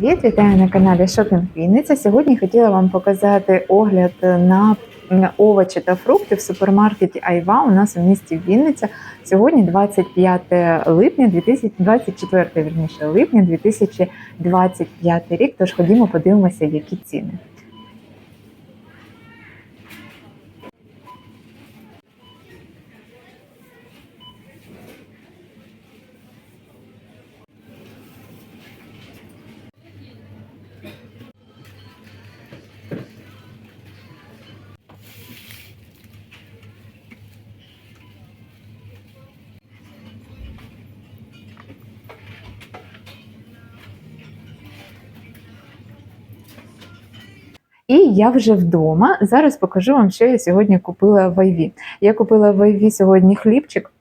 Привіт, вітаю на каналі Шопінг Вінниця. Сьогодні хотіла вам показати огляд на овочі та фрукти в супермаркеті Айва у нас у місті Вінниця. Сьогодні 25 липня 2024, вірніше липня 2025 рік. Тож ходімо, подивимося, які ціни. І я вже вдома. Зараз покажу вам, що я сьогодні купила в Айві. Я купила в Айві сьогодні хлібчик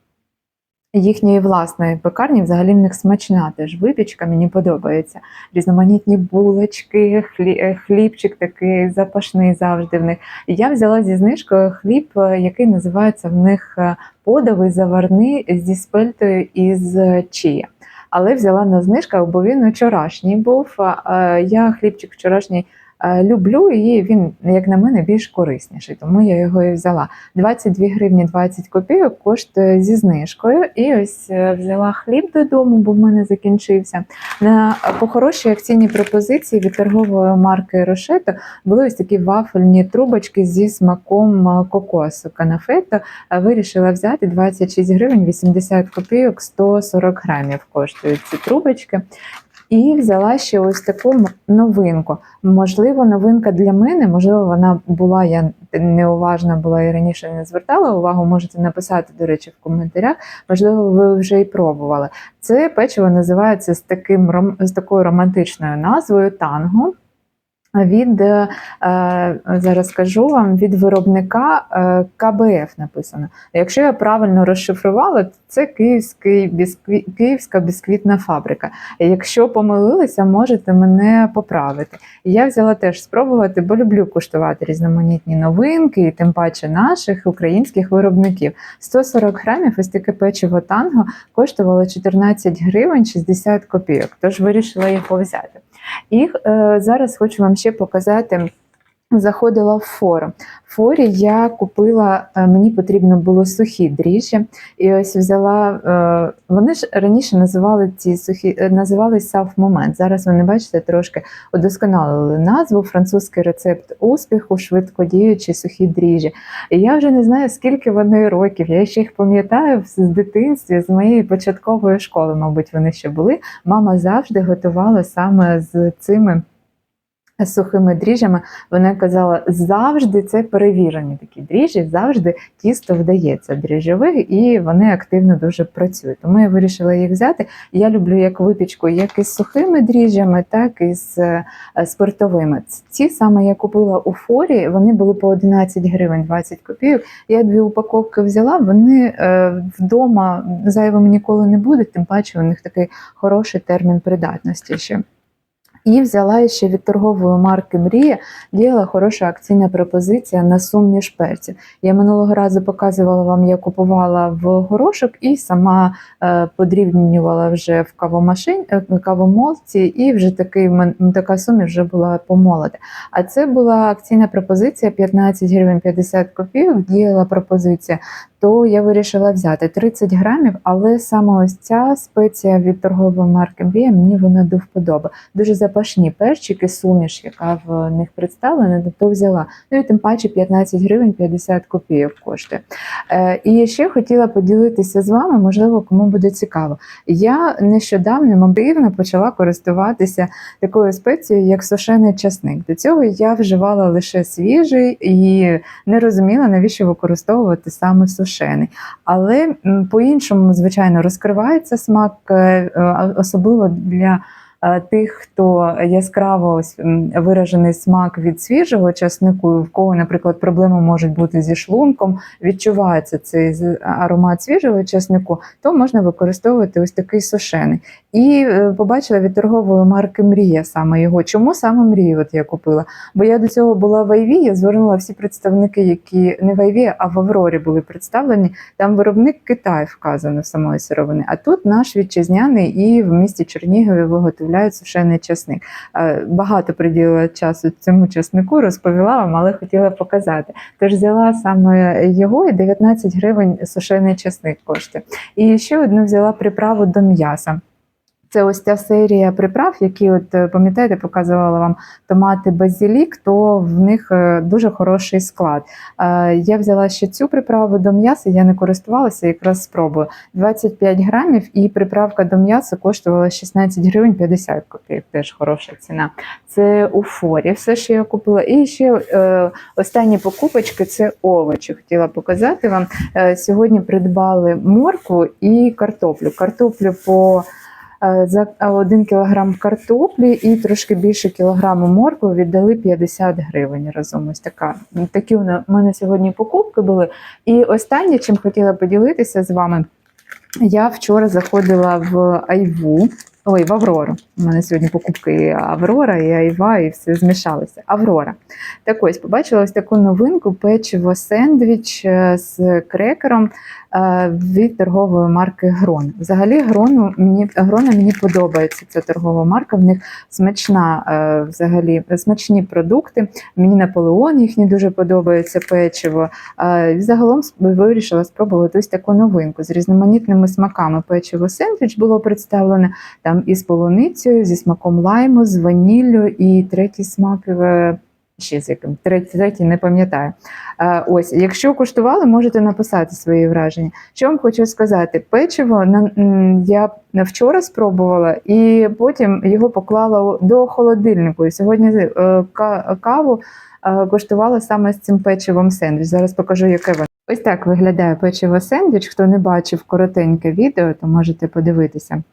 їхньої власної пекарні. Взагалі в них смачна теж випічка, мені подобається. Різноманітні булочки, е, хлібчик такий запашний завжди в них. Я взяла зі знижкою хліб, е, який називається в них е, подовий заварний зі спельтою із чия. Але взяла на знижках, бо він вчорашній був. Я хлібчик вчорашній люблю і він, як на мене, більш корисніший, тому я його і взяла. 22 гривні 20 копійок коштує зі знижкою. І ось е, взяла хліб додому, бо в мене закінчився. На по акційній пропозиції від торгової марки Рошето були ось такі вафельні трубочки зі смаком е, кокосу. Канафето вирішила взяти 26 гривень 80 копійок, 140 грамів коштують ці трубочки. І взяла ще ось таку новинку. Можливо, новинка для мене, можливо, вона була, я неуважна була і раніше не звертала увагу. Можете написати, до речі, в коментарях. Можливо, ви вже і пробували. Це печиво називається з таким з такою романтичною назвою танго від е, зараз скажу вам від виробника е, КБФ написано. Якщо я правильно розшифрувала, це Київський біскві... Київська бісквітна фабрика. Якщо помилилися, можете мене поправити. Я взяла теж спробувати, бо люблю куштувати різноманітні новинки, і тим паче наших українських виробників. 140 грамів ось таке печиво танго коштувало 14 гривень 60 копійок. Тож вирішила його взяти. І е, зараз хочу вам ще показати. Заходила в фору. В форі я купила, е, мені потрібно було сухі дріжджі. І ось взяла, е, вони ж раніше називали ці сухі, е, Сав Момент. Зараз вони, бачите, трошки удосконалили назву, французький рецепт успіху, швидкодіючі сухі дріжджі. І я вже не знаю, скільки вони років. Я ще їх пам'ятаю з дитинства, з моєї початкової школи, мабуть, вони ще були. Мама завжди готувала саме з цими сухими дріжджами, вона казала, завжди це перевірені такі дріжджі, завжди тісто вдається дріжджових, і вони активно дуже працюють. Тому я вирішила їх взяти. Я люблю як випічку, як із сухими дріжджами, так і з е, спиртовими. Ці саме я купила у форі, вони були по 11 гривень 20 копійок. Я дві упаковки взяла, вони е, вдома зайвими ніколи не будуть, тим паче у них такий хороший термін придатності ще. І взяла ще від торгової марки Мрія діяла хороша акційна пропозиція на суміш перців. Я минулого разу показувала вам, я купувала в горошок і сама е, подрівнювала вже в е, кавомолці, і вже такий, така суміш вже була помолота. А це була акційна пропозиція 15 гривень 50 копійок, діяла пропозиція то я вирішила взяти 30 грамів, але саме ось ця спеція від торгової марки Мрія мені вона до вподоби. Дуже запашні перчики, суміш, яка в них представлена, то взяла. Ну і тим паче 15 гривень 50 копійок коштує. Е, І ще хотіла поділитися з вами, можливо, кому буде цікаво. Я нещодавно мобільно почала користуватися такою спецією, як сушений часник. До цього я вживала лише свіжий і не розуміла, навіщо використовувати саме сушений. Але по-іншому, звичайно, розкривається смак, е, е, особливо для тих, хто яскраво ось виражений смак від свіжого часнику, в кого, наприклад, проблеми можуть бути зі шлунком, відчувається цей аромат свіжого часнику, то можна використовувати ось такий сушений. І е, побачила від торгової марки Мрія саме його. Чому саме мрію от я купила? Бо я до цього була в Айві, я звернула всі представники, які не в Айві, а в Аврорі були представлені. Там виробник Китай вказано самої сировини. А тут наш вітчизняний і в місті Чернігові виготовлений виготовляють сушений часник. Е, Багато приділила часу цьому часнику, розповіла вам, але хотіла показати. Тож взяла саме його і 19 гривень сушений часник коштує. І ще одну взяла приправу до м'яса. Це ось ця серія приправ, які, от е, пам'ятаєте, показувала вам томати базилік, то в них е, дуже хороший склад. Е, Я взяла ще цю приправу до м'яса, я не користувалася, якраз спробую. 25 грамів, і приправка до м'яса коштувала 16 гривень 50 копійок, теж хороша ціна. Це у форі, все, що я купила. І ще останні покупочки це овочі. Хотіла показати вам. Сьогодні придбали моркву і картоплю. Картоплю по за 1 кілограм картоплі і трошки більше кілограму моркви віддали 50 гривень разом. Ось така. Такі у мене сьогодні покупки були. І останнє, чим хотіла поділитися з вами, я вчора заходила в Айву. Ой, в Аврору. У мене сьогодні покупки Аврора, і Айва, і все змішалося. Аврора. Так ось побачила ось таку новинку: печиво сендвіч е, з крекером е, від торгової марки Грон. Взагалі, Грону мені Грона мені подобається. Ця торгова марка. В них смачна е, взагалі смачні продукти. Мені Наполеон їхній дуже подобається печиво. Загалом вирішила спробувати ось таку новинку з різноманітними смаками. Печиво сендвіч було представлене там із полуницею, зі смаком лайму, з ваніллю і третій смак. е, Ще з яким третій, третій не пам'ятаю. Е, Ось, якщо куштували, можете написати свої враження. Що вам хочу сказати? Печиво я вчора спробувала, і потім його поклала до холодильнику. І сьогодні е, каву коштувала саме з цим печивом сендвіч. Зараз покажу, яке воно. Ось так виглядає печиво сендвіч. Хто не бачив коротеньке відео, то можете подивитися.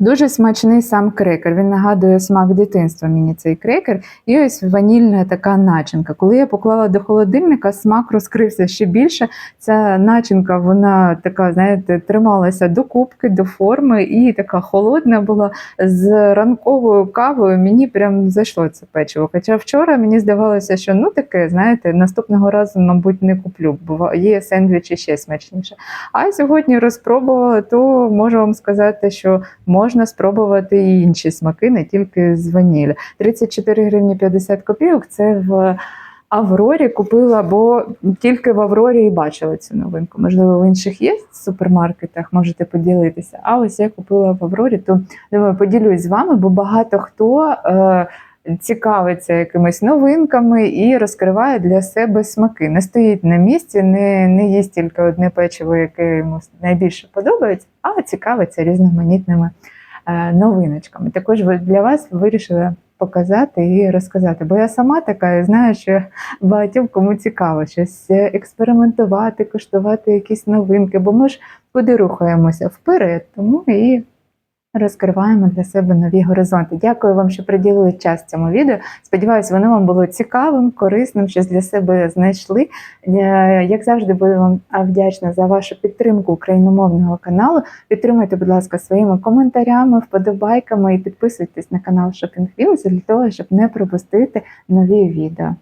Дуже смачний сам крекер. Він нагадує смак дитинства мені цей крекер. І ось ванільна така начинка. Коли я поклала до холодильника, смак розкрився ще більше. Ця начинка, вона така, знаєте, трималася до кубки, до форми і така холодна була з ранковою кавою. Мені прям зайшло це печиво. Хоча вчора мені здавалося, що ну таке, знаєте, наступного разу, мабуть, не куплю, бо є сендвічі ще смачніше. А сьогодні розпробувала, то можу вам сказати, що можна спробувати і інші смаки, не тільки з ванілі. 34 гривні 50 копійок це в Аврорі купила, бо тільки в Аврорі і бачила цю новинку. Можливо, в інших є супермаркетах, можете поділитися. А ось я купила в Аврорі, то думаю, поділюсь з вами, бо багато хто. Е, Цікавиться якимись новинками і розкриває для себе смаки. Не стоїть на місці, не, не їсть тільки одне печиво, яке йому найбільше подобається, а цікавиться різноманітними е, новиночками. Також для вас вирішила показати і розказати. Бо я сама така і знаю, що багатьом кому цікаво щось експериментувати, коштувати якісь новинки, бо ми ж куди рухаємося вперед, тому і розкриваємо для себе нові горизонти. Дякую вам, що приділили час цьому відео. Сподіваюсь, воно вам було цікавим, корисним, щось для себе знайшли. Е, Як завжди, буду вам вдячна за вашу підтримку україномовного каналу. Підтримуйте, будь ласка, своїми коментарями, вподобайками і підписуйтесь на канал Shopping Wheels для того, щоб не пропустити нові відео.